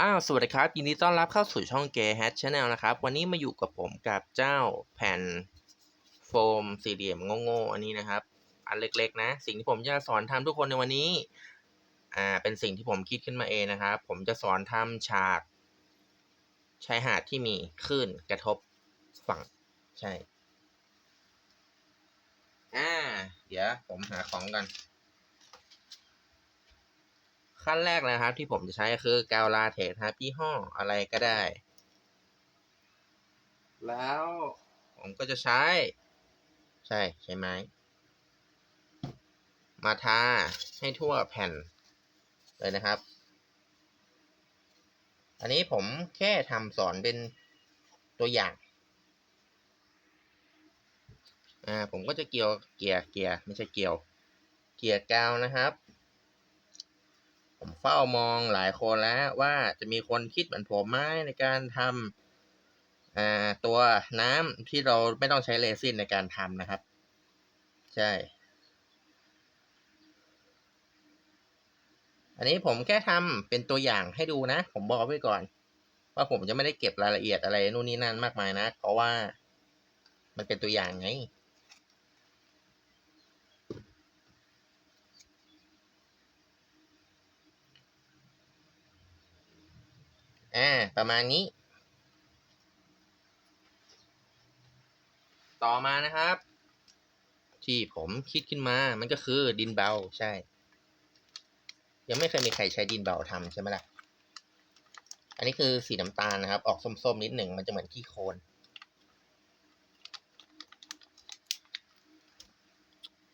อ้าวสวัสดีครับยินดีต้อนรับเข้าสู่ช่องเกย์แฮทชาแนลนะครับ วันนี้มาอยู่กับผมกับเจ้าแผ่นโฟมสี่เหลี่ยมโง่ๆอันนี้นะครับ อันเล็กๆ นะ สิ่งที่ผมจะสอนทำทุกคนในวันนี้อ่าเป็นสิ่งที่ผมคิดขึ้นมาเองนะครับ ผมจะสอนทำฉากชายหาดที่มีคลื่นกระทบฝั่งใช่อ่าเดี๋ยวผมหาของกัน ขั้นแรกนะครับ ที่ผมจะใช้คือกาวลาเทคครับยี่ห้ออะไรก็ได้ แล้วผมก็จะใช้ ใช่ใช่ไหมมาทาให้ทั่วแผ่นเลยนะครับ อันนี้ผมแค่ทำสอนเป็นตัวอย่าง อ่าผมก็จะเกี่ยวเกียร์เกียร์ไม่ใช่เกี่ยว เกียร์กาวนะครับ ผมเฝ้ามองหลายคนแล้วว่าจะมีคนคิดเหมือนผมไหมในการทำตัวน้ำที่เราไม่ต้องใช้เรซินในการทำนะครับ ใช่ อันนี้ผมแค่ทำเป็นตัวอย่างให้ดูนะ ผมบอกไว้ก่อน ว่าผมจะไม่ได้เก็บรายละเอียดอะไรนู่นนี่นั่นมากมายนะ เพราะว่ามันเป็นตัวอย่างไง อ่า ประมาณนี้ ต่อมานะครับ ที่ผมคิดขึ้นมา มันก็คือดินเบาใช่ ยังไม่เคยมีใครใช้ดินเบาทำใช่ไหมล่ะ อันนี้คือสีน้ำตาลนะครับ ออกส้มๆนิดหนึ่งมันจะเหมือนขี้โคลน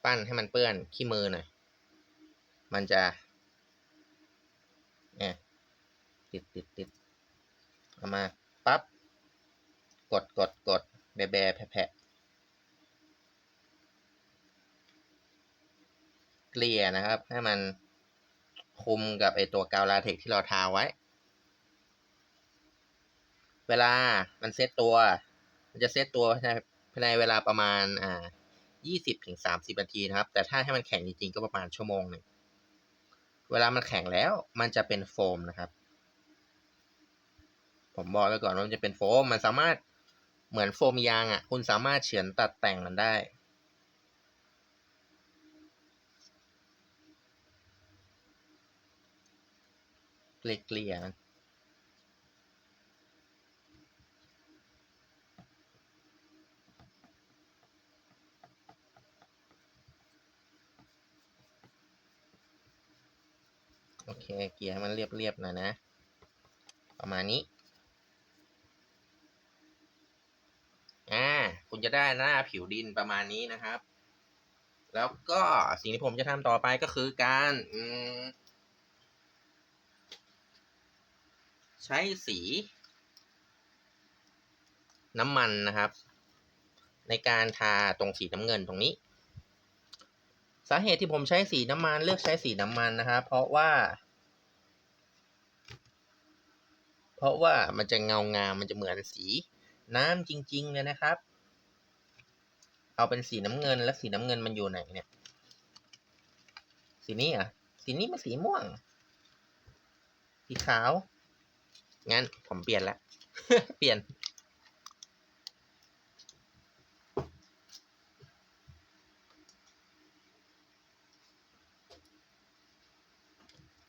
ปั้นให้มันเปื้อนขี้มือหน่อย มันจะเนี่ยติดติดติด เอามาปับ๊บกดกดกดแบแบแผะแผะเกลี่ยนะครับ ให้มันคุมกับไอตัวกาวลาเทกที่เราทาไว้ เวลามันเซตตัว มันจะเซตตัวภายในเวลาประมาณอ่ายี่สิบถึงสามสิบนาทีนะครับ แต่ถ้าให้มันแข็งจริงๆ ก็ประมาณชั่วโมงหนึ่ง เวลามันแข็งแล้วมันจะเป็นโฟมนะครับ ผมบอกไว้ก่อนว่ามันจะเป็นโฟม มันสามารถเหมือนโฟมยางอะ คุณสามารถเฉือนตัดแต่งมันได้ เกลี่ยๆมันโอเค เกลี่ยให้มันเรียบๆหน่อยนะ ประมาณนี้ อ่า คุณ จะได้หน้าผิวดินประมาณนี้นะครับ แล้วก็สิ่งที่ผมจะทำต่อไปก็คือการใช้สี น้ำมันนะครับ ในการทาตรงสีน้ำเงินตรงนี้ สาเหตุที่ผมใช้สีน้ำมันเลือกใช้สีน้ำมันนะครับ เพราะว่า เพราะว่ามันจะเงางามมันจะเหมือนสีน้ำจริง ๆ เลยนะครับ เอาเป็นสีน้ำเงิน แล้วสีน้ำเงินมันอยู่ไหนเนี่ย สีนี้อะ สีนี้มันสีม่วง สีขาว งั้นผมเปลี่ยนละ เปลี่ยน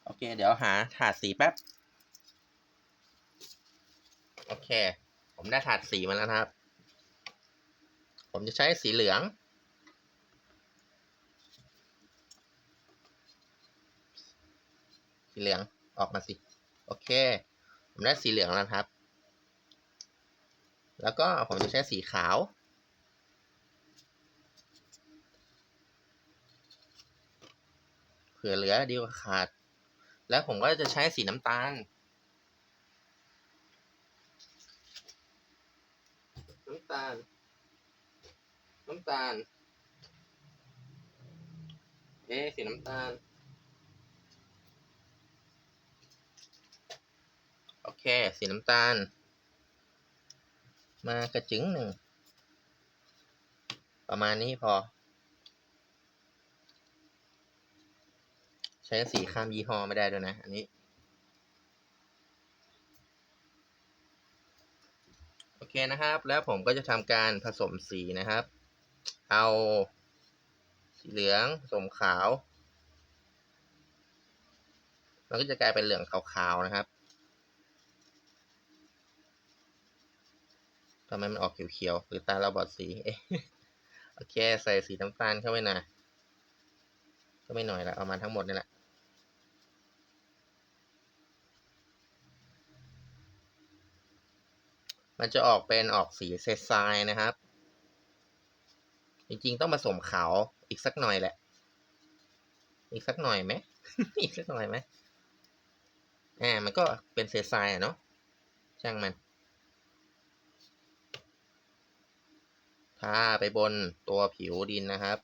โอเค เดี๋ยวหาถาดสีแป๊บ โอเค ผมได้ถาดสีมาแล้วนะครับ ผมจะใช้สีเหลือง สีเหลืองออกมาสิ โอเค ผมได้สีเหลืองแล้วครับ แล้วก็ผมจะใช้สีขาว เผื่อเหลือดีกว่าขาด แล้วผมก็จะใช้สีน้ำตาลน้ำตาล น้ำตาล เอ๊สีน้ำตาล โอเค สีน้ำตาล มากระจึงหนึ่ง ประมาณนี้พอ ใช้สีข้ามยี่ห้อไม่ได้ด้วยนะ อันนี้ โอเคนะครับ แล้วผมก็จะทำการผสมสีนะครับ เอาสีเหลืองผสมขาว มันก็จะกลายเป็นเหลืองขาวๆนะครับทำไมมันออกเขียวๆหรือตาเราบอดสีโอเค ใส่สีน้ำตาลเข้าไปหน่อยก็ไม่หน่อยละเอามาทั้งหมดนี่แหละมันจะออกเป็นออกสีเซซายนะครับ ริงๆต้องผสมขาวอีกสักหน่อยแหละ อีกสักหน่อยไหม อีกสักหน่อยไหมอ่า มันก็เป็นเซซายอะเนาะ ช่างมันทาไปบนตัวผิวดินนะครับ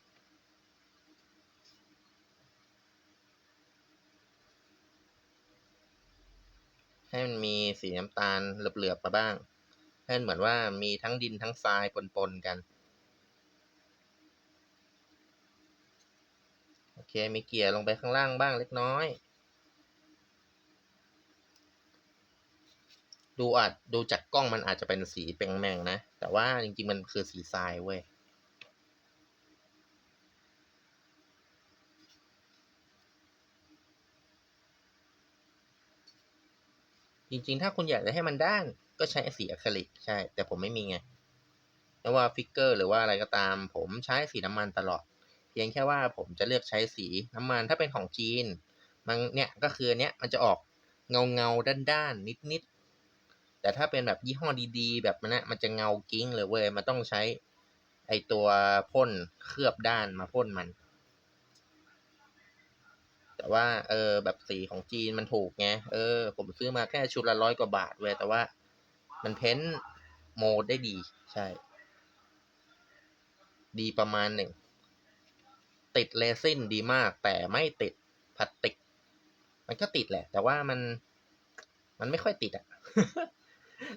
ให้มันมีสีน้ำตาลเหลือบๆมาบ้าง ให้มันเหมือนว่ามีทั้งดินทั้งทรายปนๆกัน โอ เค มีเกลี่ยลงไปข้างล่างบ้างเล็กน้อย ดูอาจดูจากกล้องมันอาจจะเป็นสีเปงแมงนะ แต่ว่าจริงๆมันคือสีทรายเว้ยจริงๆ ถ้าคุณอยากจะให้มันด้านก็ใช้สีอะคริลิกใช่ แต่ผมไม่มีไง ไม่ว่าฟิกเกอร์หรือว่าอะไรก็ตาม ผมใช้สีน้ำมันตลอด เพียงแค่ว่าผมจะเลือกใช้สีน้ำมันถ้าเป็นของจีนมันเนี่ยก็คือเนี้ยมันจะออกเงาเงาด้านด้านนิดนิดๆแต่ถ้าเป็นแบบยี่ห้อดีๆ แบบมันนะมันจะเงากิ้งเลยเว้ยมันต้องใช้ไอตัวพ่นเคลือบด้านมาพ่นมัน แต่ว่าเออแบบสีของจีนมันถูกไงเออ ผมซื้อมาแค่ชุดละร้อยกว่าบาทเว้ยแต่ว่ามันเพ้นโมดได้ดี ใช่ ดีประมาณหนึ่ง ติดเรซินดีมาก แต่ไม่ติดพลาสติก มันก็ติดแหละ แต่ว่ามันมันไม่ค่อยติดอะ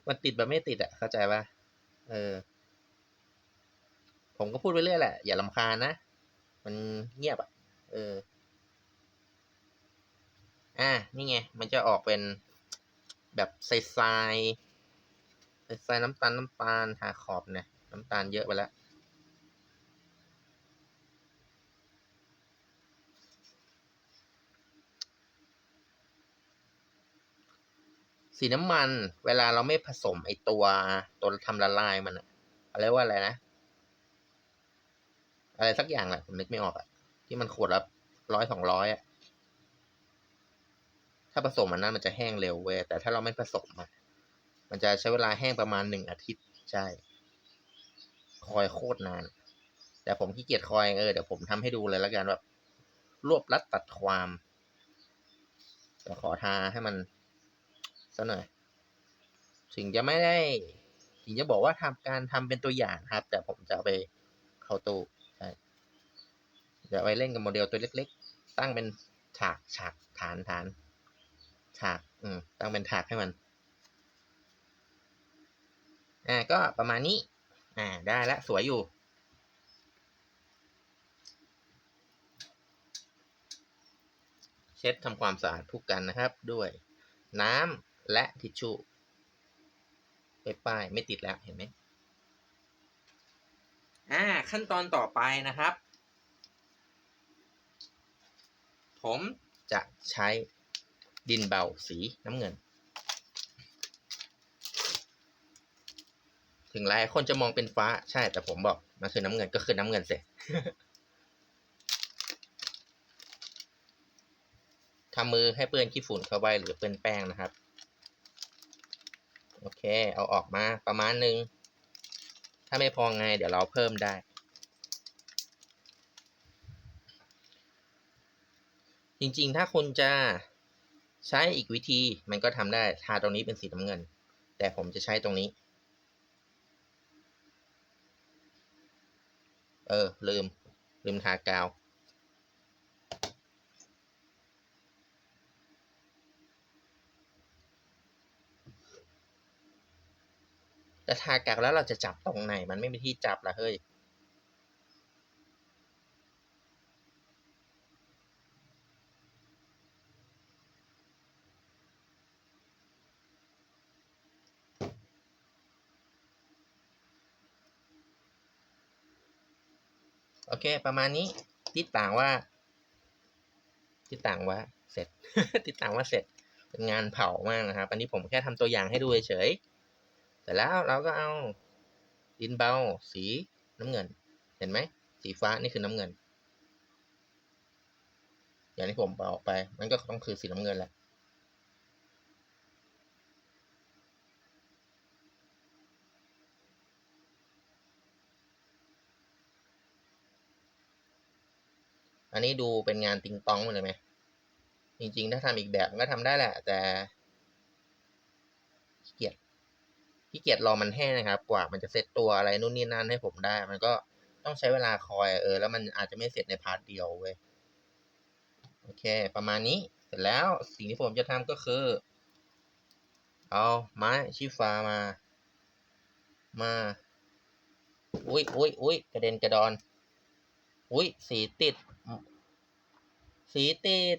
มันติดแบบไม่ติดอะเข้าใจปะเออ ผมก็พูดไปเรื่อยแหละ อย่าลำคาญนะ มันเงียบอะเออ อ่านี่ไง มันจะออกเป็นแบบใสๆใสๆน้ำตาลน้ำตาลทาขอบเนี่ยน้ำตาลเยอะไปแล้ว สีน้ำมัน เวลาเราไม่ผสมไอตัวตัวทำละลายมันอะอะไรว่าอะไรนะ อะไรสักอย่างแหละผมนึกไม่ออกอะที่มันขวดละร้อยสองร้อยอะถ้าผสมมันนั้นมันจะแห้งเร็วเว้ยแต่ถ้าเราไม่ผสมอะมันจะใช้เวลาแห้งประมาณหนึ่งอาทิตย์ใช่ คอยโคตรนาน แต่ผมขี้เกียจคอยเออเดี๋ยวผมทำให้ดูเลยแล้วกันแบบรวบรัดตัดความเดี๋ยวขอทาให้มัน สักหน่อยถึงจะไม่ได้ถึงจะบอกว่าทำการทำเป็นตัวอย่างครับ แต่ผมจะไปเข้าตู้ใช่เดี๋ยวเอาไปเล่นกับโมเดลตัวเล็ก ๆ ตั้งเป็นฉากฉากฐานฐานฉากอืมตั้งเป็นฉากให้มันอ่าก็ประมาณนี้ อ่าได้แล้วสวยอยู่เช็ดทำความสะอาดทุกกันนะครับด้วยน้ำ และทิชชู่ไปป้ายไม่ติดแล้วเห็นไหมอ่าขั้นตอนต่อไปนะครับ ผมจะใช้ดินเบาสีน้ำเงิน ถึงหลายคนจะมองเป็นฟ้าใช่แต่ผมบอกมันคือน้ำเงินก็คือน้ำเงินเสร็จทำมือให้เปื้อนขี้ฝุ่นเข้าไว้หรือเปื้อนแป้งนะครับ โอเค เอาออกมาประมาณนึง ถ้าไม่พอไง เดี๋ยวเราเพิ่มได้ จริงๆ ถ้าคุณจะใช้อีกวิธีมันก็ทำได้ทาตรงนี้เป็นสีน้ำเงิน แต่ผมจะใช้ตรงนี้ เออ ลืม ลืมทากาว แต่ทากากแล้วเราจะจับตรงไหน มันไม่มีที่จับละเฮ้ย โอเค ประมาณนี้ติดต่างว่าติดต่างว่าเสร็จติดต่างว่าเสร็จเป็นงานเผามากนะครับ อันนี้ผมแค่ทำตัวอย่างให้ดูเฉยๆ แต่แล้วเราก็เอาดินเบาสีน้ำเงิน เห็นไหม สีฟ้านี่คือน้ำเงิน อย่างที่ผมบอกไป มันก็ต้องคือสีน้ำเงินแหละอันนี้ดูเป็นงานติงตองเลยไหม จริงๆ ถ้าทำอีกแบบก็ทำได้แหละ แต่ขี้เกียจ ขี้เกียจรอมันแห้งนะครับ กว่ามันจะเซตตัวอะไรนู่นนี่นั่นให้ผมได้ มันก็ต้องใช้เวลาคอยเออ แล้วมันอาจจะไม่เสร็จในพาร์ทเดียวเว้ยโอเค ประมาณนี้เสร็จแล้วสิ่งที่ผมจะทำก็คือ เอาไม้ชีฟ้ามา มาอุ้ยอุ้ยอุ้ยกระเด็นกระดอน อุ้ยสีติด สีติด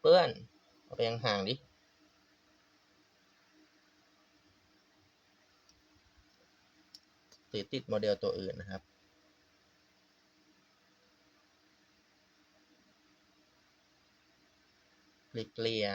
เปื้อนเอาไปยังห่างดิ สีติดโมเดลตัวอื่นนะครับเกลี่ย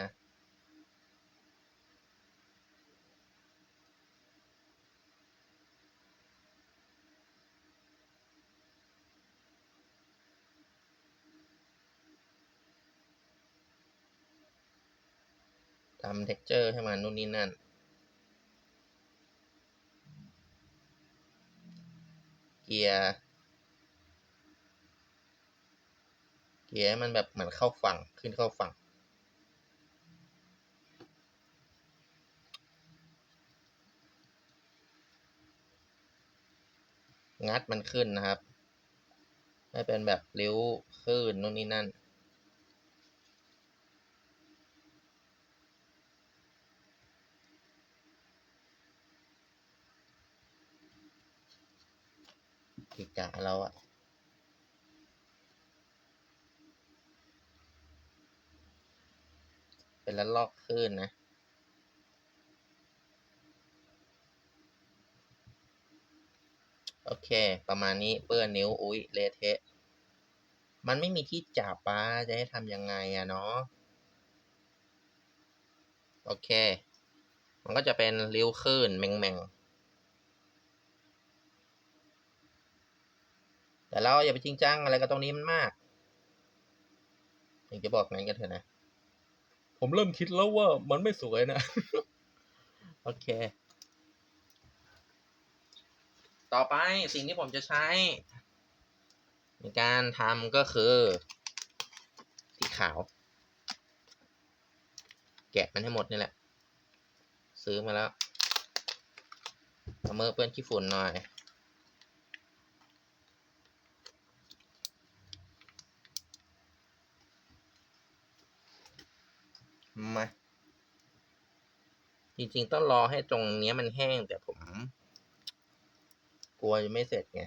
ทำ texture ให้มันนู่นนี่นั่น เกียร์ เกียร์มันแบบเหมือนเข้าฝั่งขึ้นเข้าฝั่ง งัดมันขึ้นนะครับ ให้เป็นแบบริ้วขึ้นนู่นนี่นั่น กิกะเราอะเป็นละลอกขึ้นนะโอเค ประมาณนี้เปื้อนนิ้ว อุ๊ย เละเทะ มันไม่มีที่จับป้าจะให้ทำยังไงอะเนาะ โอเค มันก็จะเป็นริ้วขึ้นแมงแมง แต่เราอย่าไปจริงจังอะไรกับตรงนี้มันมากอยากจะบอกงั้นกันเถอะนะ ผมเริ่มคิดแล้วว่ามันไม่สวยนะ โอเค ต่อไปสิ่งที่ผมจะใช้ ในการทำก็คือ สีขาว แกะมันให้หมดนี่แหละ ซื้อมาแล้วเอามือเปื้อนขี้ฝุ่นหน่อย มาจริงๆ ต้องรอให้ตรงเนี้ยมันแห้งแต่ผม กลัวจะไม่เสร็จไง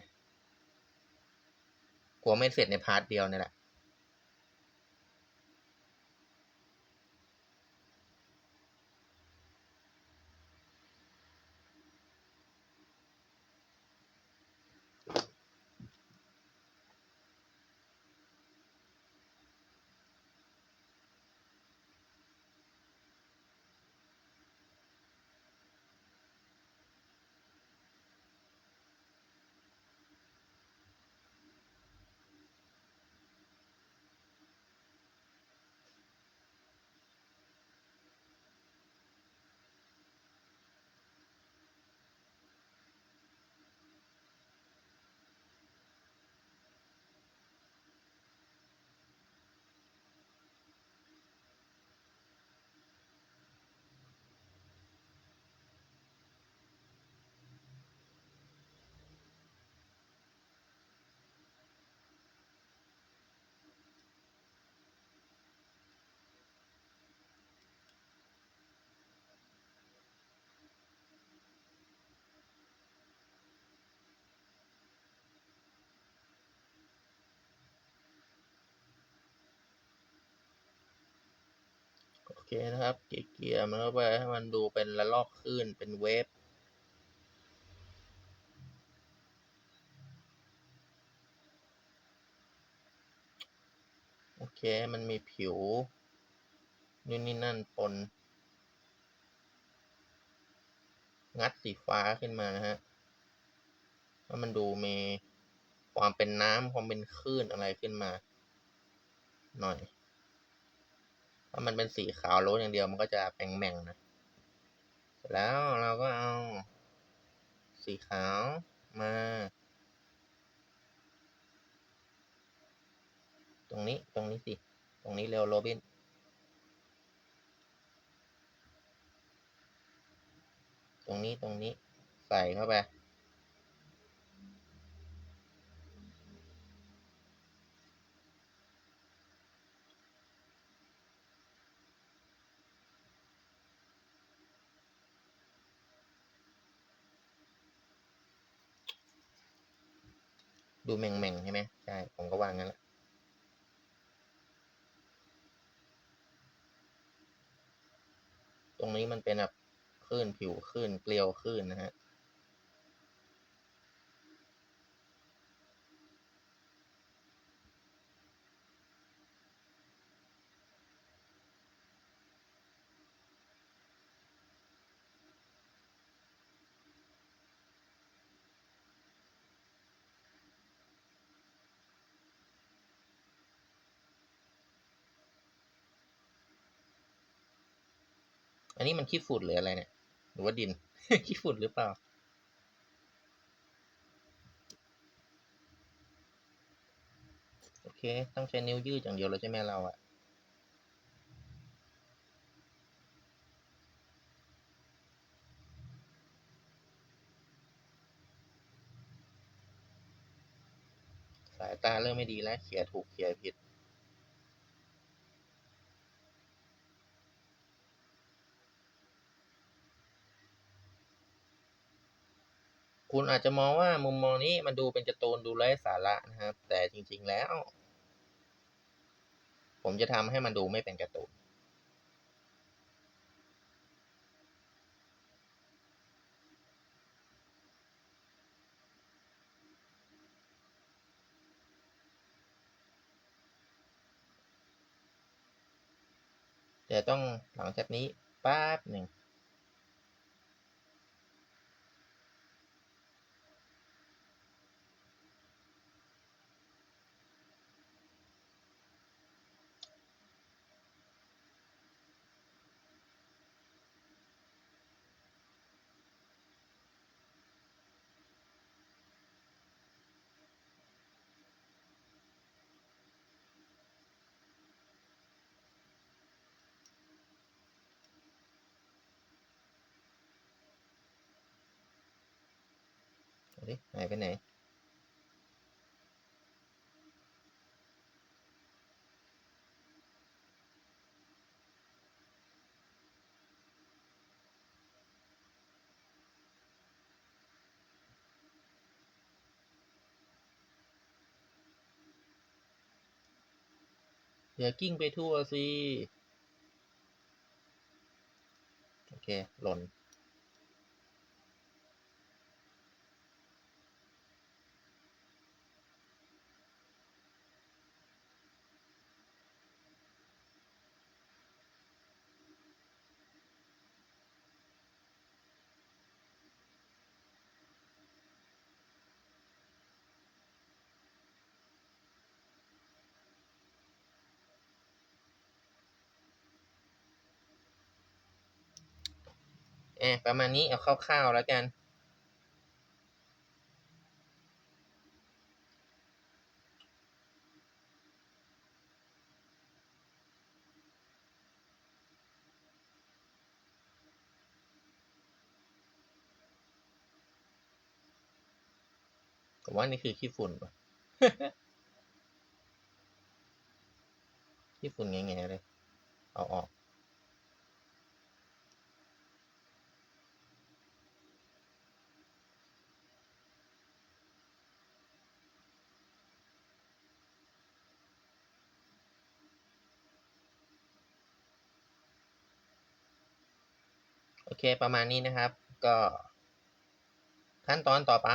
กลัวไม่เสร็จในพาร์ทเดียวนี่แหละ โอเคนะครับ เกี่ยมันเข้าไปให้มันดูเป็นระลอกคลื่นเป็นเวฟโอเค มันมีผิวนู่นนี่นั่นปน งัดสีฟ้าขึ้นมานะฮะว่ามันดูมีความเป็นน้ำความเป็นคลื่นอะไรขึ้นมา หน่อย ถ้ามันเป็นสีขาวโล้นอย่างเดียวมันก็จะแปงแหม่งนะเสร็จแล้วเราก็เอา สีขาวมา ตรงนี้ตรงนี้สิ ตรงนี้เร็วโรบินตรงนี้ตรงนี้ใส่เข้าไป ดูแม่งแม่งใช่ไหมใช่ ผมก็วางงั้นแหละตรงนี้มันเป็นแบบคลื่นผิวคลื่นเกลียวคลื่นนะฮะ อันนี้มันขี้ฝุ่นหรืออะไรเนี่ย หรือว่าดิน ขี้ฝุ่นหรือเปล่า โอเค ต้องใช้นิ้วยืดอย่างเดียวเลยใช่ไหมเราอะสายตาเริ่มไม่ดีแล้วเขียถูกเขียผิด คุณอาจจะมองว่ามุมมองนี้มันดูเป็นการ์ตูนดูไร้สาระนะครับ แต่จริงๆแล้ว ผมจะทำให้มันดูไม่เป็นการ์ตูนแต่ต้องหลังจากนี้แป๊บหนึ่ง ดิหายไปไหน อย่ากิ้งไปทั่วสิ โอเค หล่น เอะประมาณนี้เอาคร่าวๆแล้วกัน ผมว่านี่คือขี้ฝุ่นว่ะขี้ฝุ่นแง่ๆเลย เอาออก เคประมาณนี้นะครับ ก็ขั้นตอนต่อไป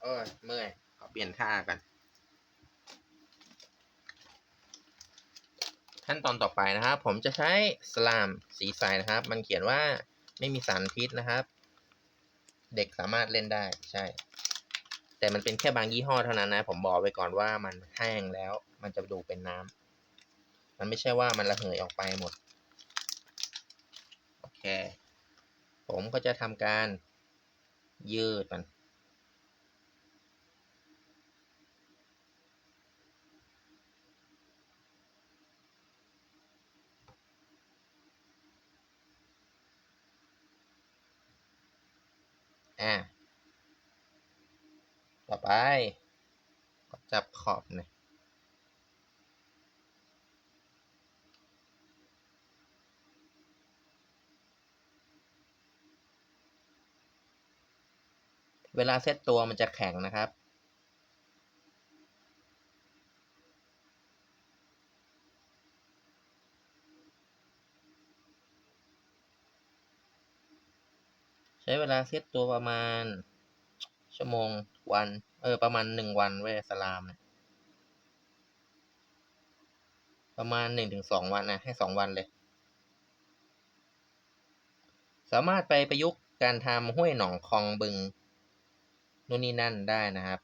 โอ้ยเมื่อยขอเปลี่ยนท่ากัน ขั้นตอนต่อไปนะครับ ผมจะใช้สลามสีใสนะครับ มันเขียนว่าไม่มีสารพิษนะครับ เด็กสามารถเล่นได้ใช่ แต่มันเป็นแค่บางยี่ห้อเท่านั้นนะ ผมบอกไว้ก่อนว่ามันแห้งแล้ว มันจะดูเป็นน้ำมันไม่ใช่ว่ามันระเหยออกไปหมด โอเคผมก็จะทำการยืดมัน อะต่อไปก็จับขอบหน่อย เวลาเซตตัวมันจะแข็งนะครับ ใช้เวลาเซตตัวประมาณ ชั่วโมงวัน เออ ประมาณหนึ่งวันเว้ยสลามเนี่ยประมาณหนึ่งถึงสองวันนะ ให้สองวันเลย สามารถไปประยุกต์การทำห้วยหนองคลองบึง นู่นนี่นั่นได้นะครับ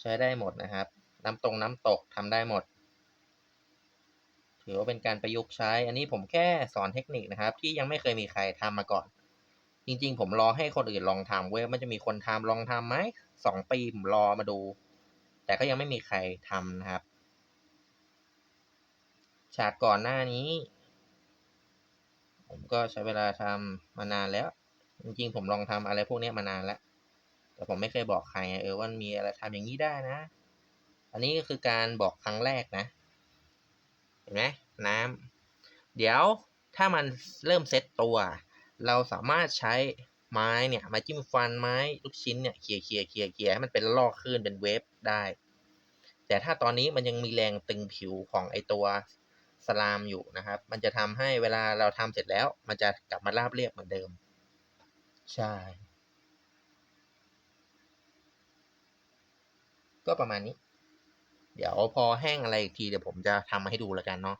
ใช้ได้หมดนะครับ น้ำตรงน้ำตกทำได้หมด ถือว่าเป็นการประยุกต์ใช้ อันนี้ผมแค่สอนเทคนิคนะครับ ที่ยังไม่เคยมีใครทำมาก่อน จริงๆ ผมรอให้คนอื่นลองทำเว้ยมันจะมีคนทำลองทำไหมสองปีผมรอมาดู แต่ก็ยังไม่มีใครทำนะครับ ฉากก่อนหน้านี้ ผมก็ใช้เวลาทำมานานแล้ว จริงๆ ผมลองทำอะไรพวกนี้มานานแล้ว แต่ผมไม่เคยบอกใครเออว่ามีอะไรทำอย่างนี้ได้นะ อันนี้ก็คือการบอกครั้งแรกนะ เห็นไหมน้ำเดี๋ยวถ้ามันเริ่มเซ็ตตัว เราสามารถใช้ไม้เนี่ยมาจิ้มฟันไม้ลูกชิ้นเนี่ยเขี่ยเขี่ยเขี่ยเขี่ยให้มันเป็นลอกคลื่นเป็นเวฟได้ แต่ถ้าตอนนี้มันยังมีแรงตึงผิวของไอตัว สลามอยู่นะครับ มันจะทำให้เวลาเราทำเสร็จแล้ว มันจะกลับมาราบเรียบเหมือนเดิม ใช่ ก็ประมาณนี้ เดี๋ยวพอแห้งอะไรอีกทีเดี๋ยวผมจะทำมาให้ดูแล้วกันเนาะ